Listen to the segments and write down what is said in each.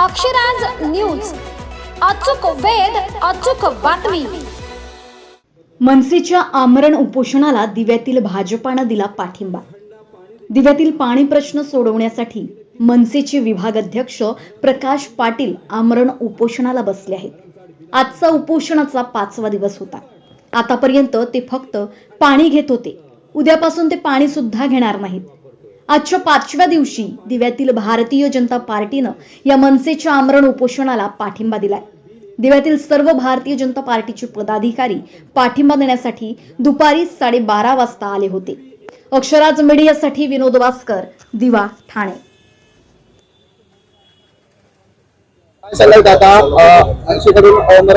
Akshraj news. अचूक वेध अचूक बातमी. मनसेच्या आमरण उपोषणाला दिव्यातील भाजपानं दिला पाठिंबा. दिव्यातील पाणी प्रश्न सोडवण्यासाठी मनसेचे विभाग अध्यक्ष प्रकाश पाटील आमरण उपोषणाला बसले आहेत. आजचा उपोषणाचा पाचवा दिवस होता. आतापर्यंत ते फक्त पाणी घेत होते. उद्यापासून ते पाणी सुद्धा घेणार नाहीत. आजच्या पाचव्या दिवशी दिव्यातील भारतीय जनता पार्टीनं या मनसेच्या आमरण उपोषणाला पाठिंबा दिलाय. दिव्यातील सर्व भारतीय जनता पार्टीचे पदाधिकारी पाठिंबा देण्यासाठी दुपारी साडेबारा वाजता आले होते. अक्षराज मीडियासाठी विनोद वास्कर दिवा ठाणे. दादा?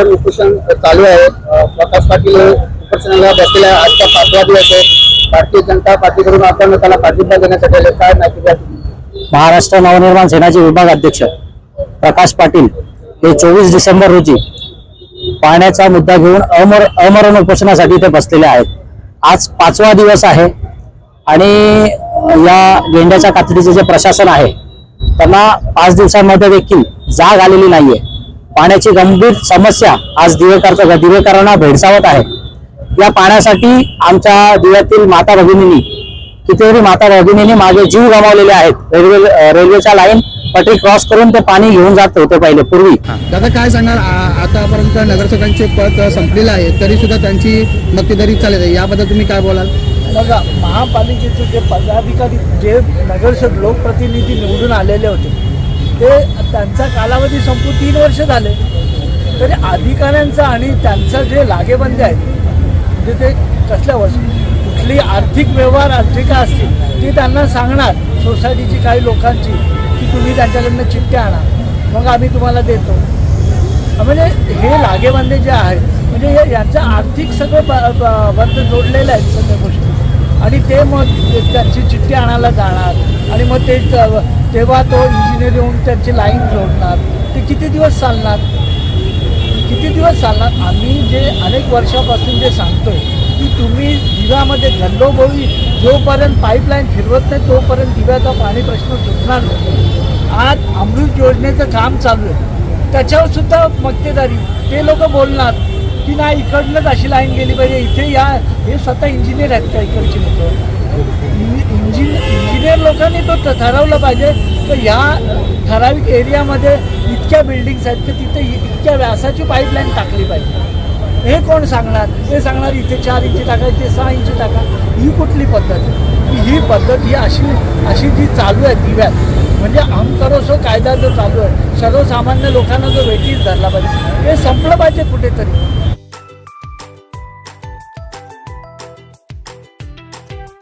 उपोषण चालू आहे. प्रकाश पाटील हे बसलेला आजचा पाचवा दिवस आहे. भारतीय जनता पार्टीकडून आपण त्याला पाठिंबा देण्यासाठी काय माहिती द्या महाराष्ट्र नवनिर्माण सेनाचे विभाग अध्यक्ष प्रकाश पाटील हे चोवीस डिसेंबर रोजी पाण्याचा मुद्दा घेऊन अमर अमरण उपोषणासाठी ते बसलेले आहेत. आज पाचवा दिवस आहे आणि या गेंड्याच्या कातडीचे जे प्रशासन आहे त्यांना पाच दिवसांमध्ये देखील जाग आलेली नाहीये. पाण्याची गंभीर समस्या आज दिवेकरचा दिवेकरांना भेडसावत आहे. या पाण्यासाठी आमच्या दिव्यातील माता भगिनींनी कितीतरी माता भगिनींनी मागे जीव गमावलेले आहेत. रेल्वे रेल्वेच्या लाईन पटरी क्रॉस करून ते पाणी घेऊन जात होते पहिले पूर्वी. दादा काय सांगाल आ- आतापर्यंत नगरसेवकांचे पद संपलेलं आहे तरी सुद्धा त्यांची मक्तेदारी चालत आहे. याबद्दल तुम्ही काय बोलाल? बघा महापालिकेचे जे पदाधिकारी जे नगरसेवक लोकप्रतिनिधी निवडून आलेले होते ते त्यांचा कालावधी संपून तीन वर्ष झाले. तरी अधिकाऱ्यांचा आणि त्यांचा जे लागेबंदी आहेत म्हणजे ते कसल्या वस्तू कुठली आर्थिक व्यवहार अर्थिका असतील ती त्यांना सांगणार सोसायटीची काही लोकांची की तुम्ही त्यांच्याकडनं चिठ्ठ्या आणा. मग आम्ही तुम्हाला देतो. म्हणजे हे लागेबांधे जे आहेत म्हणजे हे यांचं आर्थिक सगळं ब- ब- बंद जोडलेलं आहे सगळ्या गोष्टी. आणि ते मग त्यांची चिठ्ठी आणायला जाणार. आणि मग ते तेव्हा तो इंजिनियर येऊन त्यांची लाईन जोडणार. ते किती दिवस चालणार? किती दिवस चालणार आम्ही जे अनेक वर्षापासून जे सांगतोय की तुम्ही दिव्यामध्ये गल्लोबोळी जोपर्यंत पाईपलाईन फिरवत नाही तोपर्यंत दिव्याचा पाणी प्रश्न सुटणार नाही. आज अमृत योजनेचं काम चालू आहे. त्याच्यावर सुद्धा मक्तेदारी. ते लोक बोलणार की नाही इकडनंच अशी लाईन गेली पाहिजे इथे या हे स्वतः इंजिनियर आहेत का इकडची लोक? इंजिन इंजिनियर लोकांनी तो ठरवलं पाहिजे तर या ठराविक एरियामध्ये इतक्या बिल्डिंग्स आहेत की तिथे इतक्या व्यासाची पाईपलाईन टाकली पाहिजे. हे कोण सांगणार? हे सांगणार इथे चार इंची टाका इथे सहा इंची टाका. ही कुठली पद्धत? आहे? ही पद्धत ही अशी अशी जी चालू आहे दिव्यात म्हणजे हम करो कायदा जो चालू आहे सर्वसामान्य लोकांना जो वेटीस धरला पाहिजे हे संपलं पाहिजे कुठेतरी.